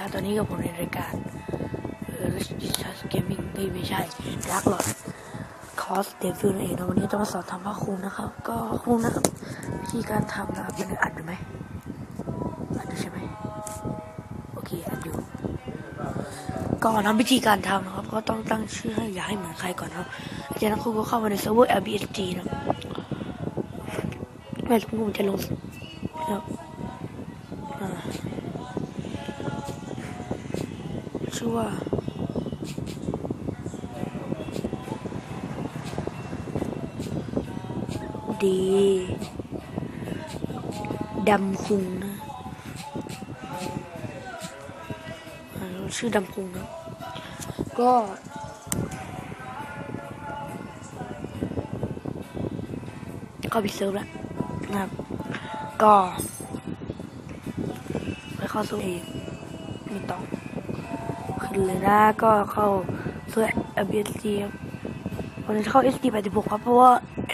ะตอนนี้ก็ผมในรายการเออริชชัสเกมมิ่งไม่ไม่ใช่รักหลอดคอสเดฟิลนเองนะวันนี้จะมาสอนทำผ้าคลุมนะครับ ก็คลุมนะครับวิธีการทำนะครับมันอัดอยู่ไหมอัดอยู่ใช่ไหมโอเคอัดอยู่ก่อนทำวิธีการทำนะครับ ก็ต้องตั้งชื่อให้อย่าให้เหมือนใครก่อนครับจากนั้คุณก็เข้ามาในเซิร์ฟเวอร์ LBSG นะไม่รู้ผมจะลงนะครับ ชื่อว่าดีดำคุงนะชื่อดำคุงนะก็เข้าไปเซิร์ฟแล้วนะครับ ก็ไปเข้าเซิร์ฟเองไม่ต้อง เลยนะก็เข้าเซิร์ฟ ABSG ครับวันนี้เข้า SD 86ครับ เพราะว่า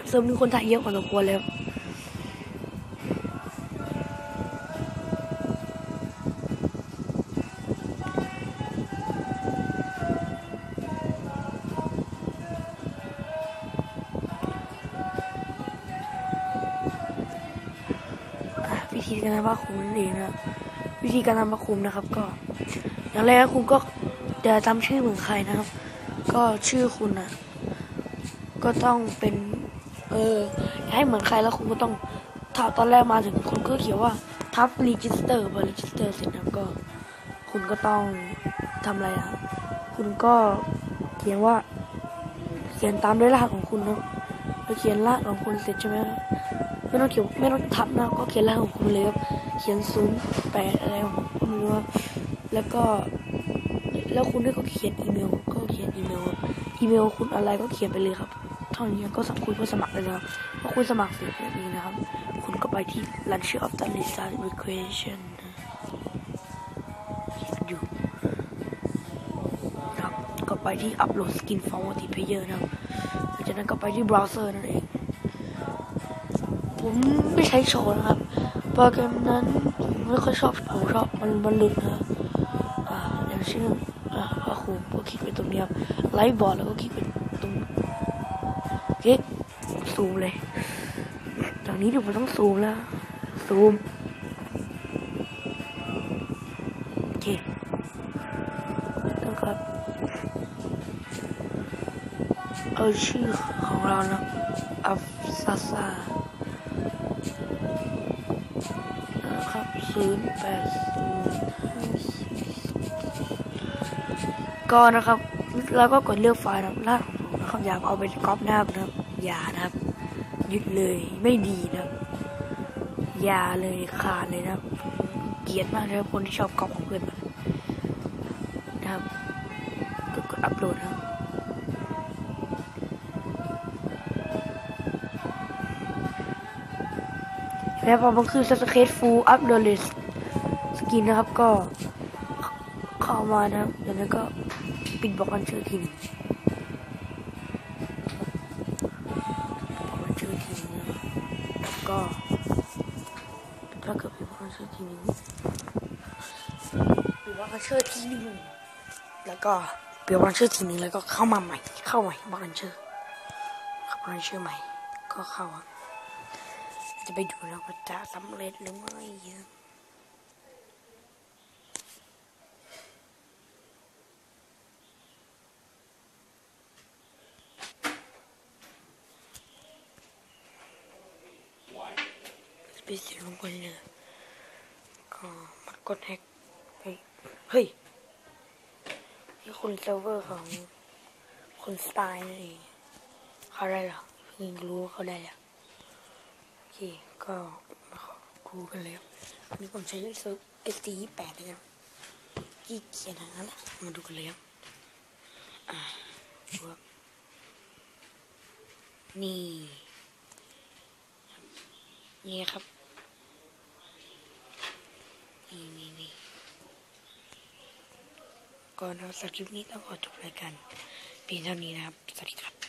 เซิร์ฟมีคนถ่ายเยอะกว่าสมควรเลยครับอะวิธีการทำผ้าคลุมนั่นเองนะวิธีการทำผ้าคลุมนะครับ ก็อย่างแรกคุณก็ จะจำชื่อเหมือนใครนะครับ ก็ชื่อคุณนะก็ต้องเป็น เออ ให้เหมือนใครแล้วคุณก็ต้องถ้าตอนแรกมาถึงคุณก็เขียนว่าทับรีจิสเตอร์พอรีจิสเตอร์เสร็จแล้วก็ คุณก็ต้องทำอะไรอะ คุณก็เขียนว่า เขียนตามด้วยรหัสของคุณนะพอเขียนรหัสของคุณเสร็จใช่ไหมไม่ต้องเขียนไม่ต้องทับนะก็เขียนรหัสของคุณเลยครับเขียนศูนย์แปดอะไรของผมไม่รู้แล้วก็ แล้วคุณก็เขียนอีเมล ก็เขียนอีเมล อีเมลคุณอะไรก็เขียนไปเลยครับเท่านี้ก็สมัครคุณก็สมัครเลยนะครับพอคุณสมัครเสร็จแบบนี้นะครับ คุณก็ไปที่ Launcher of the List Requisition อยู่นะครับก็ไปที่ Upload Skin from Multiplayer นะครับจากนั้นก็ไปที่เบราว์เซอร์นั่นเอง ผมไม่ใช้โชว์นะครับโปรแกรมนั้นผมไม่ค่อยชอบผมชอบมันมันหลุดนะอ่าอย่างเช่น พระครูก็คลิกไปตรงนี้ครับไลฟ์บอร์ดแล้วก็คลิกไปตรงเอ๊ะซูมเลยจากนี้เดี๋ยวผมต้องซูมแล้วซูมโอเคแล้วครับเอาชื่อของเรานะอัฟซาซานะครับศูนย์แปดศูนย์ ก็นะครับ แล้วก็กดเลือกไฟล์นะครับแล้วผมนะครับอยากเอาไปก๊อปหน้านะครับ อย่านะครับยึดเลยไม่ดีนะครับ อย่าเลยขาดเลยนะครับ เกลียดมากเลยครับคนที่ชอบก๊อปของเพื่อนนะครับก็กดอัปโหลดนะครับแล้วพอมันคือสเก็ตฟูลอัพโดลิสกินนะครับก็ามานะครับจากนั้นก็ปิดบล็อกอันเชื่อทีนึงบล็อกอันเชื่อทีนึงแล้วก็ถ้าเกิดปิดบล็อกอันเชื่อทีนึงปิดบล็อกอันเชื่อทีนึงแล้วก็เปิดบล็อกอันเชื่อทีนึงแล้วก็เข้ามาใหม่ เข้าใหม่บล็อกอันเชื่อเข้าบล็อกอันเชื่อใหม่ ก็เข้าจะไปดูแล้วว่าจะสำเร็จหรือไม่ ไปเสียลงไปเลยก็มากดแฮกเฮ้ยเฮ้ยนี่คุณเซิร์ฟเวอร์ของคุณสไตล์นั่เขาได้เหรอเพิ่งรู้เขาได้แล้วโอเคก็มาขอดูกันเลยครับอันนี้ผมใช้เซิร์ฟ SD แปดเลยครับกี่เขียนหาละมาดูกันเลยครับอ่าดูนี่ นี่ครับ นี่นี่นี่ก่อนเราสคริปนี้ต้องขอจบรายการเพียงเท่านี้นะครับ สวัสดีครับ